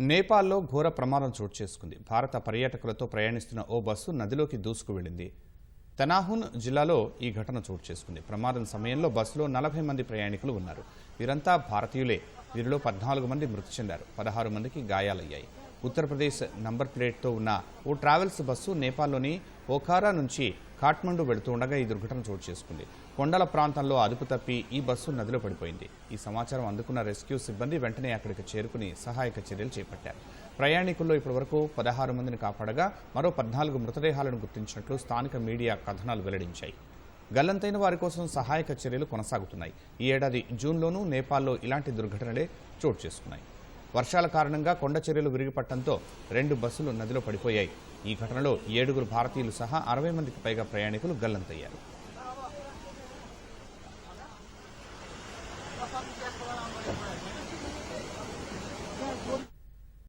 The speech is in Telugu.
నేపాల్లో ఘోర ప్రమాదం చోటు చేసుకుంది. భారత పర్యాటకులతో ప్రయాణిస్తున్న ఓ బస్సు నదిలోకి దూసుకు వెళ్ళింది. తనాహున్ జిల్లాలో ఈ ఘటన చోటు చేసుకుంది. ప్రమాదం సమయంలో బస్సులో నలభై మంది ప్రయాణికులు ఉన్నారు. వీరంతా భారతీయులే. వీరిలో పద్నాలుగు మంది మృతి చెందారు. పదహారు మందికి గాయాలయ్యాయి. ఉత్తరప్రదేశ్ నంబర్ ప్లేట్తో ఉన్న ఓ ట్రావెల్స్ బస్సు నేపాల్లోని ఓఖారా నుంచి కాఠ్మండు వెళుతూ ఉండగా ఈ దుర్ఘటన చోటు చేసుకుంది. కొండల ప్రాంతంలో అదుపు తప్పి ఈ బస్సు నదిలో పడిపోయింది. ఈ సమాచారం అందుకున్న రెస్క్యూ సిబ్బంది వెంటనే అక్కడికి చేరుకుని సహాయక చర్యలు చేపట్టారు. ప్రయాణికుల్లో ఇప్పటివరకు పదహారు మందిని కాపాడగా మరో పద్నాలుగు మృతదేహాలను గుర్తించినట్లు స్థానిక మీడియా కథనాలు వెల్లడించాయి. గల్లంతైన వారి కోసం సహాయక చర్యలు కొనసాగుతున్నాయి. ఈ ఏడాది జూన్లోనూ నేపాల్లో ఇలాంటి దుర్ఘటనలే చోటు చేసుకున్నాయి. వర్షాల కారణంగా కొండ చర్యలు విరిగిపట్టడంతో రెండు బస్సులు నదిలో పడిపోయాయి. ఈ ఘటనలో ఏడుగురు భారతీయులు సహా అరవై మందికి పైగా ప్రయాణికులు గల్లంతయ్యారు.